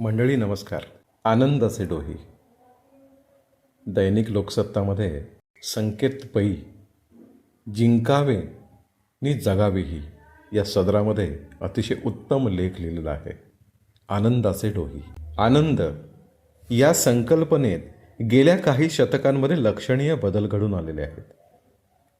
मंडळी नमस्कार. आनंदाचे डोही. दैनिक लोकसत्तामध्ये संकेत पै जिंकावे नि जगावेही या सदरामध्ये अतिशय उत्तम लेख लिहिलेला आहे. आनंदाचे डोही. आनंद या संकल्पनेत गेल्या काही शतकांमध्ये लक्षणीय बदल घडून आलेले आहेत.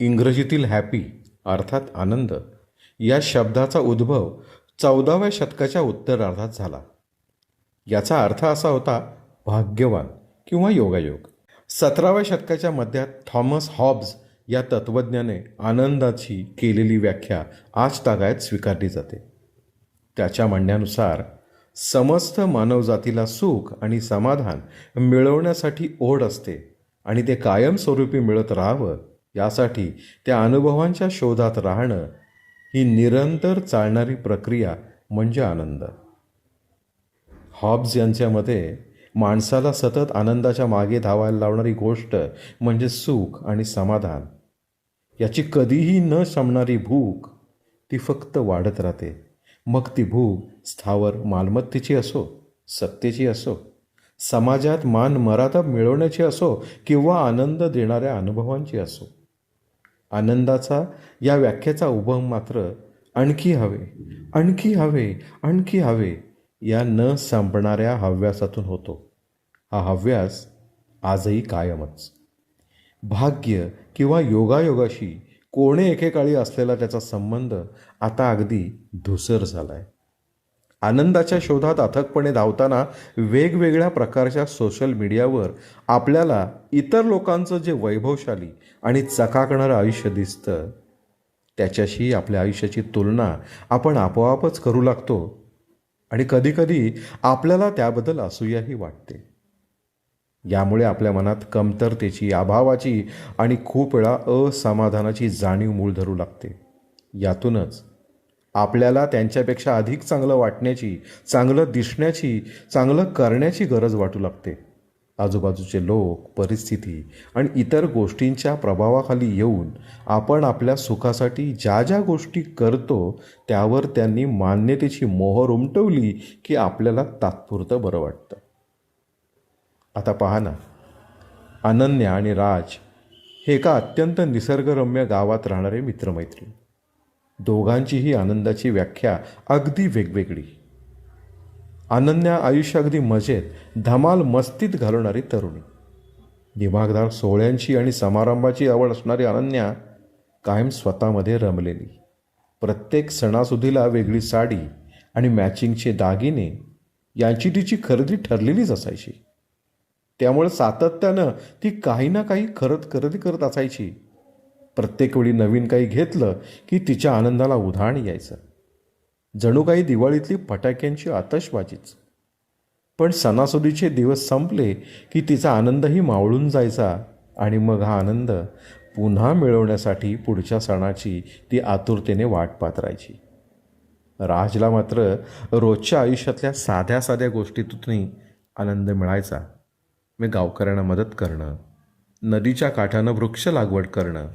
इंग्रजीतील हॅपी अर्थात आनंद या शब्दाचा उद्भव चौदाव्या शतकाच्या उत्तरार्धात झाला. याचा अर्थ असा होता भाग्यवान किंवा योगायोग. सतराव्या शतकाच्या मध्यात थॉमस हॉब्स या तत्त्वज्ञाने आनंदाची केलेली व्याख्या आज तागायत स्वीकारली जाते. त्याच्या म्हणण्यानुसार समस्त मानवजातीला सुख आणि समाधान मिळवण्यासाठी ओढ असते आणि ते कायमस्वरूपी मिळत राहावं यासाठी त्या अनुभवांच्या शोधात राहणं ही निरंतर चालणारी प्रक्रिया म्हणजे आनंद. हॉब्ज यांच्या मते माणसाला सतत आनंदाच्या मागे धावायला लावणारी गोष्ट म्हणजे सुख आणि समाधान. याची कधीही न शमणारी भूक ती फक्त वाढत राहते. मग ती भूक स्थावर मालमत्तेची असो सत्तेची असो समाजात मान मर्यादा मिळवण्याची असो किंवा आनंद देणाऱ्या अनुभवांची असो. आनंदाचा या व्याख्येचा उभम मात्र आणखी हवे आणखी हवे आणखी हवे या न संपणाऱ्या हव्यासातून होतो. हा हव्यास आजही कायमच. भाग्य किंवा योगायोगाशी कोणे एकेकाळी असलेला त्याचा संबंध आता अगदी धुसर झाला आहे आनंदाच्या शोधात अथकपणे धावताना वेगवेगळ्या प्रकारच्या सोशल मीडियावर आपल्याला इतर लोकांचं जे वैभवशाली आणि चकाकणारं आयुष्य दिसतं त्याच्याशी आपल्या आयुष्याची तुलना आपण आपोआपच करू लागतो. आणि कधीकधी आपल्याला त्याबद्दल असूयाही वाटते. यामुळे आपल्या मनात कमतरतेची अभावाची आणि खूप वेळा असमाधानाची जाणीव मूळ धरू लागते. यातूनच आपल्याला त्यांच्यापेक्षा अधिक चांगलं वाटण्याची चांगलं दिसण्याची चांगलं करण्याची गरज वाटू लागते. आजूबाजूचे लोक परिस्थिती आणि इतर गोष्टींच्या प्रभावाखाली येऊन आपण आपल्या सुखासाठी ज्या ज्या गोष्टी करतो त्यावर त्यांनी मान्यतेची मोहर उमटवली की आपल्याला तात्पुरतं बरं वाटतं. आता पहा ना अनन्या आणि राज हे एका अत्यंत निसर्गरम्य गावात राहणारे मित्रमैत्रीण. दोघांचीही आनंदाची व्याख्या अगदी वेगवेगळी. अनन्या आयुष्य अगदी मजेत धमाल मस्तीत घालवणारी तरुणी. दिमागदार सोहळ्यांची आणि समारंभाची आवड असणारी अनन्या कायम स्वतःमध्ये रमलेली. प्रत्येक सणासुदीला वेगळी साडी आणि मॅचिंगचे दागिने यांची तिची खरेदी ठरलेलीच असायची. त्यामुळे सातत्यानं ती काही ना काही खरत खरेदी करत असायची. प्रत्येक वेळी नवीन काही घेतलं की तिच्या आनंदाला उधाण यायचं. जणू काही दिवाळीतली फटाक्यांची आतषबाजीच. पण सणासुदीचे दिवस संपले की तिचा आनंदही मावळून जायचा आणि मग हा आनंद पुन्हा मिळवण्यासाठी पुढच्या सणाची ती आतुरतेने वाट पाहत राजला मात्र रोजच्या आयुष्यातल्या साध्या साध्या गोष्टीतूनही आनंद मिळायचा. मी गावकऱ्यांना मदत करणं नदीच्या काठानं वृक्ष लागवड करणं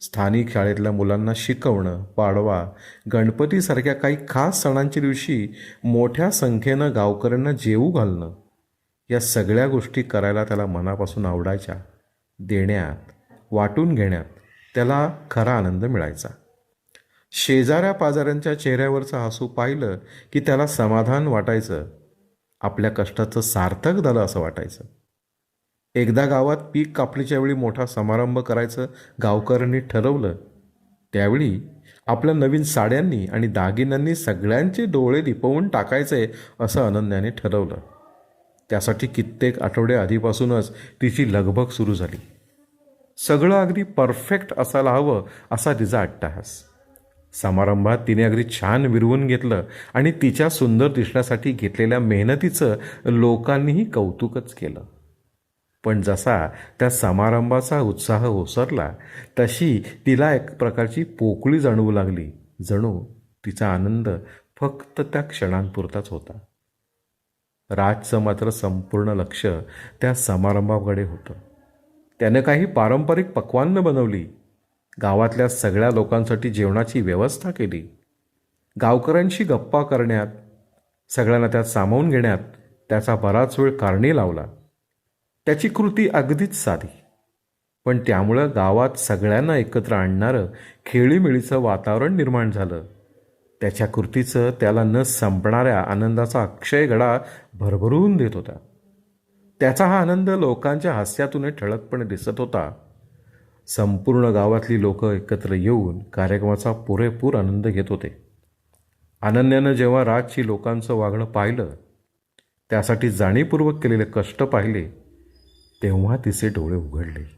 स्थानिक शाळेतल्या मुलांना शिकवणं पाडवा गणपतीसारख्या काही खास सणांच्या दिवशी मोठ्या संख्येनं गावकऱ्यांना जेवू घालणं या सगळ्या गोष्टी करायला त्याला मनापासून आवडायच्या. देण्यात वाटून घेण्यात त्याला खरा आनंद मिळायचा. शेजाऱ्या पाजाऱ्यांच्या चेहऱ्यावरचं हसू पाहिलं की त्याला समाधान वाटायचं. आपल्या कष्टाचं सार्थक झालं असं वाटायचं. एकदा गावात पीक कापणीच्या वेळी मोठा समारंभ करायचं गावकऱ्यांनी ठरवलं त्यावेळी आपल्या नवीन साड्यांनी आणि दागिन्यांनी सगळ्यांचे डोळे लिपवून टाकायचे असं अनन्याने ठरवलं. त्यासाठी कित्येक आठवडे आधीपासूनच तिची लगबग सुरू झाली. सगळं अगदी परफेक्ट असायला हवं असा तिचा अट्टाहास. समारंभात तिने अगदी छान विरवून घेतलं आणि तिच्या सुंदर दिसण्यासाठी घेतलेल्या मेहनतीचं लोकांनीही कौतुकच केलं. पण जसा त्या समारंभाचा उत्साह ओसरला तशी तिला एक प्रकारची पोकळी जाणवू लागली. जणू तिचा आनंद फक्त त्या क्षणांपुरताच होता. राजचं मात्र संपूर्ण लक्ष त्या समारंभाकडे होतं. त्यानं काही पारंपरिक पक्वान्न बनवली. गावातल्या सगळ्या लोकांसाठी जेवणाची व्यवस्था केली. गावकऱ्यांशी गप्पा करण्यात सगळ्यांना त्यात सामावून घेण्यात त्याचा बराच वेळ कारणी लावला. त्याची कृती अगदीच साधी. पण त्यामुळं गावात सगळ्यांना एकत्र आणणारं खेळीमेळीचं वातावरण निर्माण झालं. त्याच्या कृतीचं त्याला न संपणाऱ्या आनंदाचा अक्षय गडा भरभरून देत होता. त्याचा हा आनंद लोकांच्या हास्यातून ठळकपणे दिसत होता. संपूर्ण गावातली लोक एकत्र येऊन कार्यक्रमाचा पुरेपूर आनंद घेत होते. अनन्यानं जेव्हा राजची लोकांचं वागणं पाहिलं त्यासाठी जाणीवपूर्वक केलेले कष्ट पाहिले तेव्हा तिचे डोळे उघडले.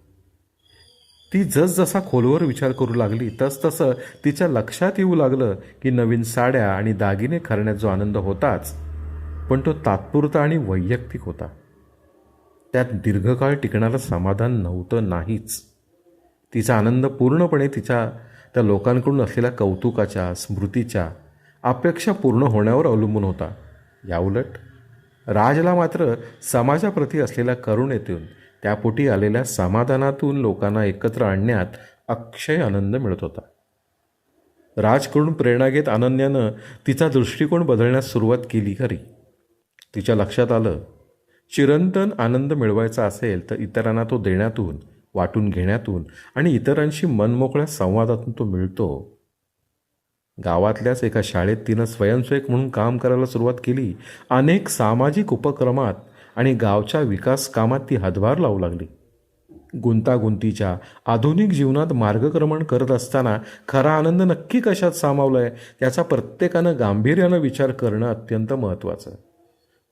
ती जसजसा खोलवर विचार करू लागली तसतसं तिच्या लक्षात येऊ लागलं की नवीन साड्या आणि दागिने खरण्यात जो आनंद होताच पण तो तात्पुरता आणि वैयक्तिक होता. त्यात दीर्घकाळ टिकणारं समाधान नव्हतं नाहीच. तिचा आनंद पूर्णपणे तिच्या त्या लोकांकडून असलेल्या कौतुकाच्या स्मृतीच्या अपेक्षा पूर्ण होण्यावर अवलंबून होता. याउलट राजला मात्र समाजाप्रती असलेल्या करुणेतून त्यापोटी आलेल्या समाधानातून लोकांना एकत्र आणण्यात अक्षय आनंद मिळत होता. राजकडून प्रेरणा घेत अनन्यानं तिचा दृष्टिकोन बदलण्यास सुरुवात केली खरी. तिच्या लक्षात आलं चिरंतन आनंद मिळवायचा असेल तर इतरांना तो देण्यातून वाटून घेण्यातून आणि इतरांशी मनमोकळ्या संवादातून तो मिळतो. गावातल्याच एका शाळेत तिनं स्वयंसेवक म्हणून काम करायला सुरुवात केली. अनेक सामाजिक उपक्रमात आणि गावच्या विकास कामात ती हातभार लावू लागली. गुंतागुंतीच्या आधुनिक जीवनात मार्गक्रमण करत असताना खरा आनंद नक्की कशात सामावला आहे याचा प्रत्येकानं गांभीर्यानं विचार करणं अत्यंत महत्त्वाचं.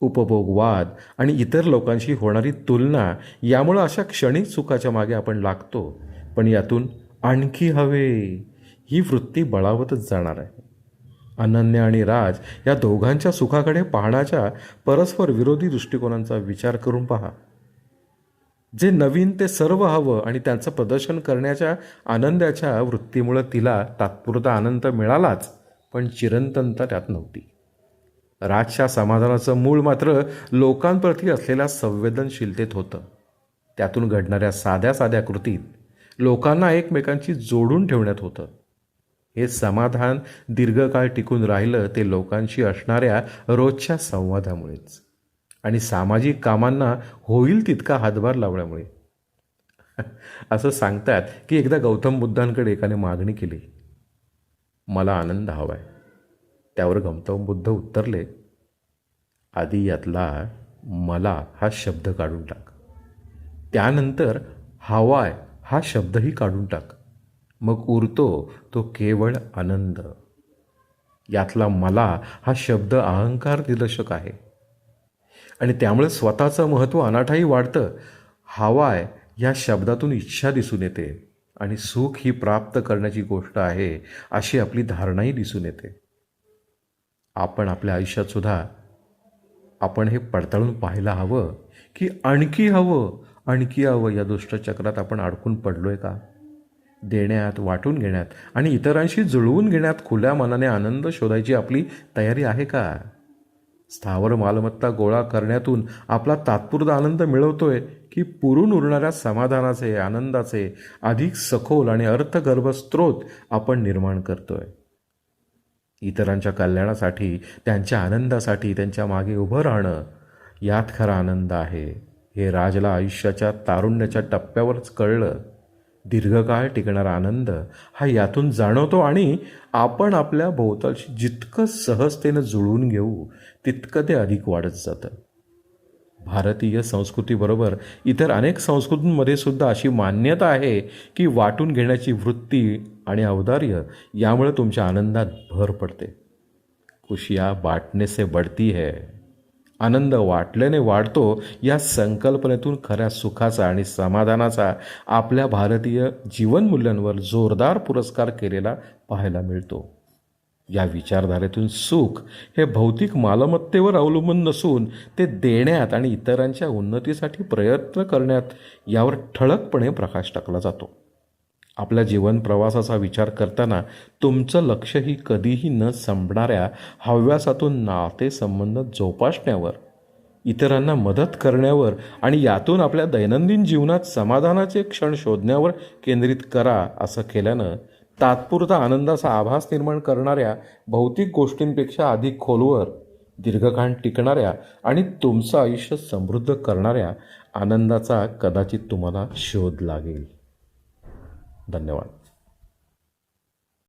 उपभोगवाद आणि इतर लोकांशी होणारी तुलना यामुळं अशा क्षणिक चुकाच्या मागे आपण लागतो. पण यातून आणखी हवे. ही वृत्ती बळावतच जाणार आहे. अनन्या आणि राज या दोघांच्या सुखाकडे पाहण्याच्या परस्पर विरोधी दृष्टिकोनांचा विचार करून पहा. जे नवीन ते सर्व हवं आणि त्यांचं प्रदर्शन करण्याच्या आनंदाच्या वृत्तीमुळं तिला तात्पुरता आनंद मिळालाच पण चिरंतनता त्यात नव्हती. राजच्या समाधानाचं मूळ मात्र लोकांप्रती असलेल्या संवेदनशीलतेत होतं. त्यातून घडणाऱ्या साध्या साध्या कृतीत लोकांना एकमेकांची जोडून ठेवण्यात होतं. हे समाधान दीर्घकाळ टिकून राहिलं ते लोकांशी असणाऱ्या रोजच्या संवादामुळेच. आणि सामाजिक कामांना होईल तितका हातभार लावल्यामुळे असं सांगतात की एकदा गौतम बुद्धांकडे एकाने मागणी केली. मला आनंद हवा आहे त्यावर गौतम बुद्ध उत्तरले आधी यातला मला हा शब्द काढून टाक. त्यानंतर हवाय हा शब्दही काढून टाक. मग उरतो तो केवळ आनंद. यातला मला हा शब्द अहंकार दिलशक आहे. आणि त्यामुळे स्वतःचं महत्त्व अनाठाही वाढतं. हवाय या शब्दातून इच्छा दिसून येते आणि सुख ही प्राप्त करण्याची गोष्ट आहे अशी आपली धारणाही दिसून येते. आपण आपल्या आयुष्यातसुद्धा आपण हे पडताळून पाहायला हवं की आणखी हवं आणखी हवं या दुष्टचक्रात आपण अडकून पडलो आहे का? देण्यात वाटून घेण्यात आणि इतरांशी जुळवून घेण्यात खुल्या मनाने आनंद शोधायची आपली तयारी आहे का? स्थावर मालमत्ता गोळा करण्यातून आपला तात्पुरता आनंद मिळवतोय की पुरून उरणाऱ्या समाधानाचे आनंदाचे अधिक सखोल आणि अर्थगर्भ स्रोत आपण निर्माण करतोय? इतरांच्या कल्याणासाठी त्यांच्या आनंदासाठी त्यांच्या मागे उभं राहणं यात खरा आनंद आहे. हे राजला आयुष्याच्या तारुण्याच्या टप्प्यावरच कळलं. दीर्घकाळ टिकणारा आनंद हा यातून जाणवतो आणि आपण आपल्या भोवतालशी जितकं सहजतेनं जुळवून घेऊ तितकं ते अधिक वाढत जातं. भारतीय संस्कृतीबरोबर इतर अनेक संस्कृतींमध्ये सुद्धा अशी मान्यता आहे की वाटून घेण्याची वृत्ती आणि औदार्य यामुळे तुमच्या आनंदात भर पडते. खुशिया बाटणे से बढ़ती है. आनंद वाटल्याने वाढतो या संकल्पनेतून खऱ्या सुखाचा आणि समाधानाचा आपल्या भारतीय जीवनमूल्यांवर जोरदार पुरस्कार केलेला पाहायला मिळतो. या विचारधारेतून सुख हे भौतिक मालमत्तेवर अवलंबून नसून ते देण्यात आणि इतरांच्या उन्नतीसाठी प्रयत्न करण्यात यावर ठळकपणे प्रकाश टाकला जातो. आपल्या जीवन प्रवासाचा विचार करताना तुमचं लक्षही कधीही न संपणाऱ्या हव्यासातून नातेसंबंध जोपासण्यावर इतरांना मदत करण्यावर आणि यातून आपल्या दैनंदिन जीवनात समाधानाचे क्षण शोधण्यावर केंद्रित करा असं केल्यानं तात्पुरता आनंदाचा आभास निर्माण करणाऱ्या भौतिक गोष्टींपेक्षा अधिक खोलवर दीर्घकाळ टिकणाऱ्या आणि तुमचं आयुष्य समृद्ध करणाऱ्या आनंदाचा कदाचित तुम्हाला शोध लागेल. धन्यवाद